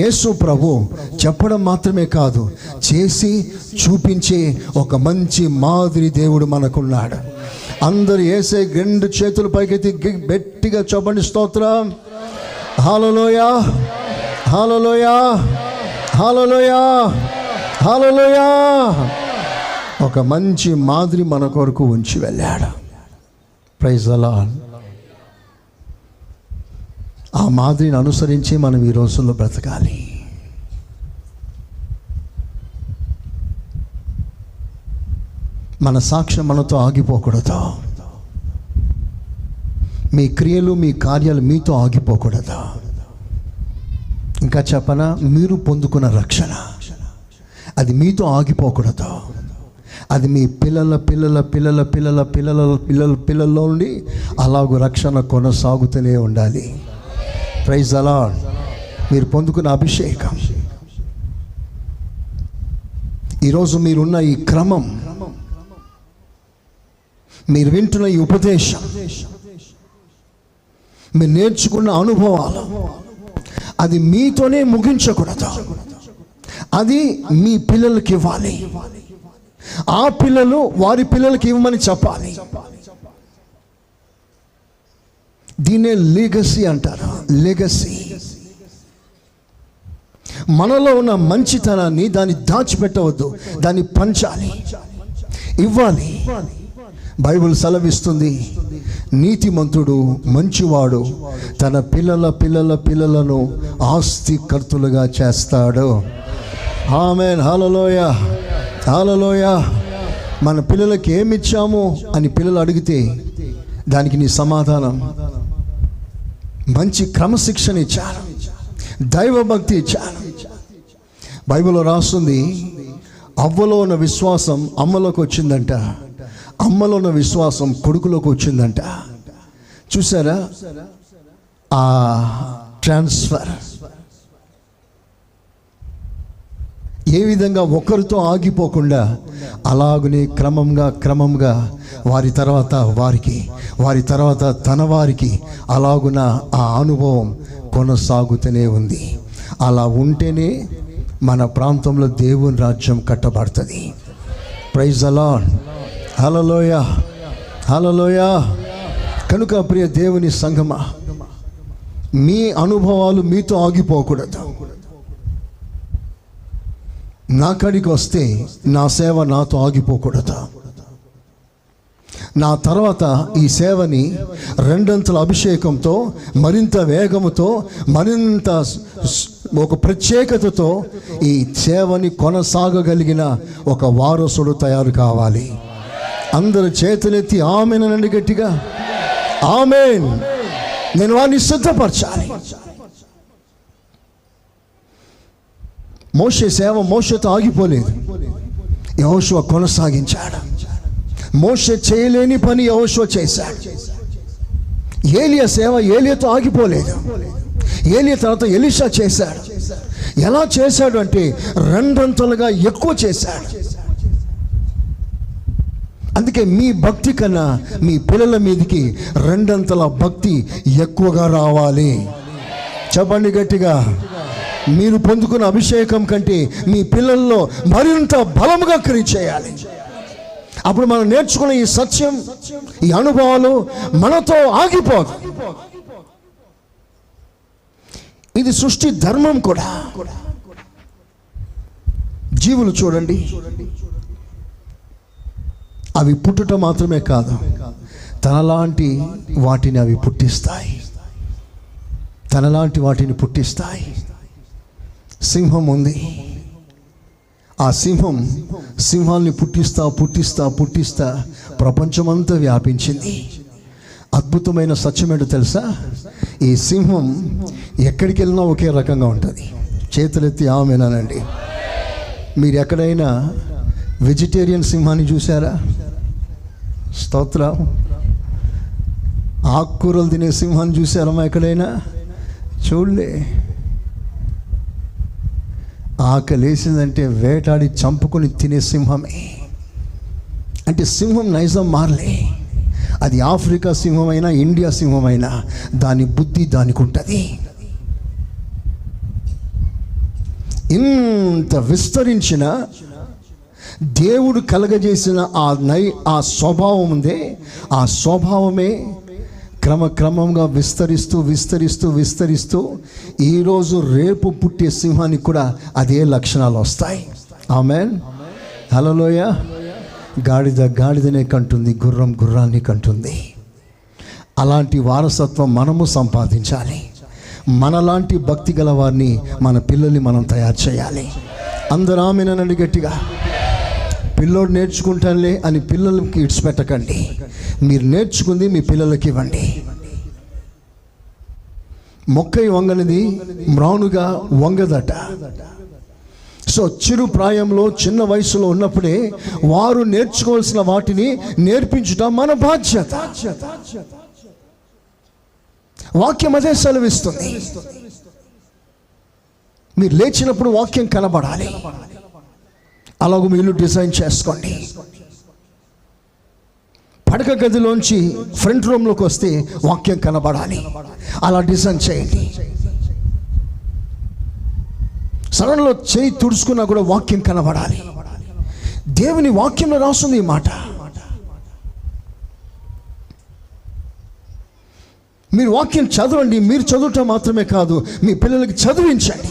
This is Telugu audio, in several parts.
యేసు ప్రభు చెప్పడం మాత్రమే కాదు చేసి చూపించే ఒక మంచి మాదిరి దేవుడు మనకున్నాడు. అందరు వేసే రెండు చేతుల పైకెత్తి గి- గట్టిగా చెప్పండి స్తోత్రం. హాలలోయ హాలలోయ హాలలోయ హాలలోయ ఒక మంచి మాదిరి మన కొరకు ఉంచి వెళ్ళాడు. ప్రైజ్ అలా ఆ మాదిరిని అనుసరించి మనం ఈ రోజుల్లో బ్రతకాలి. మన సాక్ష్యం మనతో ఆగిపోకూడదు. మీ క్రియలు మీ కార్యాలు మీతో ఆగిపోకూడదు. ఇంకా చెప్పనా? మీరు పొందుకున్న రక్షణ. అది మీతో ఆగిపోకూడదు. అది మీ పిల్లల పిల్లల పిల్లల పిల్లల పిల్లల పిల్లల పిల్లల్లో నుండి అలాగూ రక్షణ కొనసాగుతూనే ఉండాలి. ప్రైజ్ అలా మీరు పొందుకున్న అభిషేకం. ఈరోజు మీరున్న ఈ క్రమం మీరు వింటున్న ఈ ఉపదేశం మీరు నేర్చుకున్న అనుభవాలు అది మీతోనే ముగించకూడదు. అది మీ పిల్లలకి ఇవ్వాలి. ఆ పిల్లలు వారి పిల్లలకి ఇవ్వమని చెప్పాలి. దీన్నే లీగసీ అంటారు. లెగసీ మనలో ఉన్న మంచితనాన్ని దాన్ని దాచిపెట్టవద్దు దాన్ని పంచాలి ఇవ్వాలి. బైబిల్ సెలవిస్తుంది నీతిమంతుడు మంచివాడు తన పిల్లల పిల్లల పిల్లలను ఆస్తికర్తులుగా చేస్తాడు. ఆమెన్. హలలోయ హలలోయ మన పిల్లలకి ఏమిచ్చాము అని పిల్లలు అడిగితే దానికి నీ సమాధానం. మంచి క్రమశిక్షణ ఇచ్చారు. దైవభక్తి ఇచ్చారు. బైబిల్లో రాస్తుంది అవ్వలో ఉన్న విశ్వాసం అమ్మలోకి వచ్చిందంట. అమ్మలో ఉన్న విశ్వాసం కొడుకులోకి వచ్చిందంట. చూసారా? ఆ ట్రాన్స్ఫర్. ఏ విధంగా ఒకరితో ఆగిపోకుండా అలాగనే క్రమంగా క్రమంగా వారి తర్వాత వారికి వారి తర్వాత తన వారికి అలాగున ఆ అనుభవం కొనసాగుతూనే ఉంది. అలా ఉంటేనే మన ప్రాంతంలో దేవుని రాజ్యం కట్టబడుతుంది. ప్రైజ్ అలాన్ హలలోయ హలలోయ కనుక ప్రియ దేవుని సంగమా మీ అనుభవాలు మీతో ఆగిపోకూడదు. నా కాడికి వస్తే నా సేవ నాతో ఆగిపోకూడదు. నా తర్వాత ఈ సేవని రెండంతల అభిషేకంతో మరింత వేగముతో మరింత ఒక ప్రత్యేకతతో ఈ సేవని కొనసాగగలిగిన ఒక వారసుడు తయారు కావాలి. అందరు చేతులెత్తి ఆమెనండి గట్టిగా. ఆమెన్. నేను వారిని సిద్ధపరచాలి మోసే సేవ మోషతో ఆగిపోలేదు. యహోషువ కొనసాగించాడు. మోస చేయలేని పని యహోషువ చేశాడు. ఏలియా సేవ ఏలియాతో ఆగిపోలేదు. ఏలియా తర్వాత ఎలిషా చేశాడు. ఎలా చేశాడు అంటే రెండంతలుగా ఎక్కువ చేశాడు. అందుకే మీ భక్తి కన్నా మీ పిల్లల మీదకి రెండంతల భక్తి ఎక్కువగా రావాలి. చెప్పండి గట్టిగా. మీరు పొందుకున్న అభిషేకం కంటే మీ పిల్లల్లో మరింత బలముగా క్రియ చేయాలి అప్పుడు మనం నేర్చుకున్న ఈ సత్యం ఈ అనుభవాలు మనతో ఆగిపోదు. ఇది సృష్టి ధర్మం కూడా. జీవులు చూడండి. అవి పుట్టుట మాత్రమే కాదు తనలాంటి వాటిని అవి పుట్టిస్తాయి. తనలాంటి వాటిని పుట్టిస్తాయి. సింహం ఉంది. ఆ సింహం సింహాల్ని పుట్టిస్తా పుట్టిస్తా పుట్టిస్తా ప్రపంచమంతా వ్యాపించింది. అద్భుతమైన సత్యం ఏంటో తెలుసా? ఈ సింహం ఎక్కడికి వెళ్ళినా ఒకే రకంగా ఉంటుంది. చేతులెత్తి ఆమెనానండి మీరు ఎక్కడైనా వెజిటేరియన్ సింహాన్ని చూసారా స్తోత్రం. ఆకుకూరలు తినే సింహాన్ని చూసారమ్మా ఎక్కడైనా? చూడలే. ఆకలేసిందంటే వేటాడి చంపుకొని తినే సింహమే. అంటే సింహం నైజం మారలే. అది ఆఫ్రికా సింహమైనా ఇండియా సింహమైనా దాని బుద్ధి దానికి ఉంటుంది ఇంత విస్తరించిన దేవుడు కలగజేసిన ఆ నై ఆ స్వభావం ఉందే ఆ స్వభావమే క్రమక్రమంగా విస్తరిస్తూ విస్తరిస్తూ విస్తరిస్తూ ఈరోజు రేపు పుట్టే సింహానికి కూడా అదే లక్షణాలు వస్తాయి. ఆమెన్. హలోయ గాడిద గాడిదనే కంటుంది గుర్రం గుర్రాన్ని కంటుంది. అలాంటి వారసత్వం మనము సంపాదించాలి. మనలాంటి భక్తి గల వారిని మన పిల్లల్ని మనం తయారు చేయాలి. అందరూ ఆమెనని గట్టిగా. పిల్లోడు నేర్చుకుంటానులే అని పిల్లలకి ఇడిచిపెట్టకండి మీరు నేర్చుకుంది మీ పిల్లలకి ఇవ్వండి. మొక్కై వంగనిది మ్రానుగా వంగదట. సో చిరు ప్రాయంలో చిన్న వయసులో ఉన్నప్పుడే వారు నేర్చుకోవాల్సిన వాటిని నేర్పించుట మన బాధ్యత. వాక్యం అదే సెలవిస్తుంది. మీరు లేచినప్పుడు వాక్యం కనబడాలి. అలాగ మీ ఇల్లు డిజైన్ చేసుకోండి. పడక గదిలోంచి ఫ్రంట్ రూమ్లోకి వస్తే వాక్యం కనబడాలి. అలా డిజైన్ చేయండి. సడన్లో చేయి తుడుచుకున్నా కూడా వాక్యం కనబడాలి. దేవుని వాక్యంలో రాస్తుంది ఈ మాట. మీరు వాక్యం చదవండి మీరు చదవటం మాత్రమే కాదు మీ పిల్లలకి చదివించండి.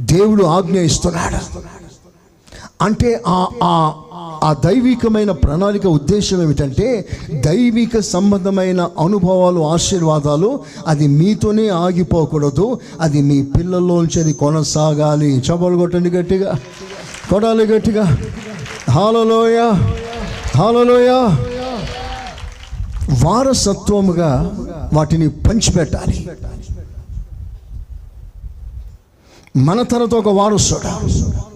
దేవుడు ఆజ్ఞ ఇస్తున్నాడు. అంటే ఆ ఆ దైవికమైన ప్రణాళిక ఉద్దేశం ఏమిటంటే దైవిక సంబంధమైన అనుభవాలు ఆశీర్వాదాలు అది మీతోనే ఆగిపోకూడదు. అది మీ పిల్లల్లోంచి అది కొనసాగాలి. చపలు కొట్టండి గట్టిగా. కొడాలి గట్టిగా. హాలలోయ. హాలలోయ. వారసత్వముగా వాటిని పంచిపెట్టాలి. మన తరతో ఒక వారసుడు?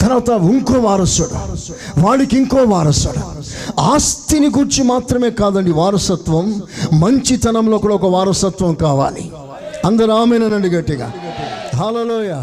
తర్వాత ఇంకో వారసుడు. వాడికి ఇంకో వారసుడు. ఆస్తిని గురించి మాత్రమే కాదండి వారసత్వం. మంచితనంలో కూడా ఒక వారసత్వం కావాలి. అందరూ ఆమెనండి గట్టిగా హాలలోయ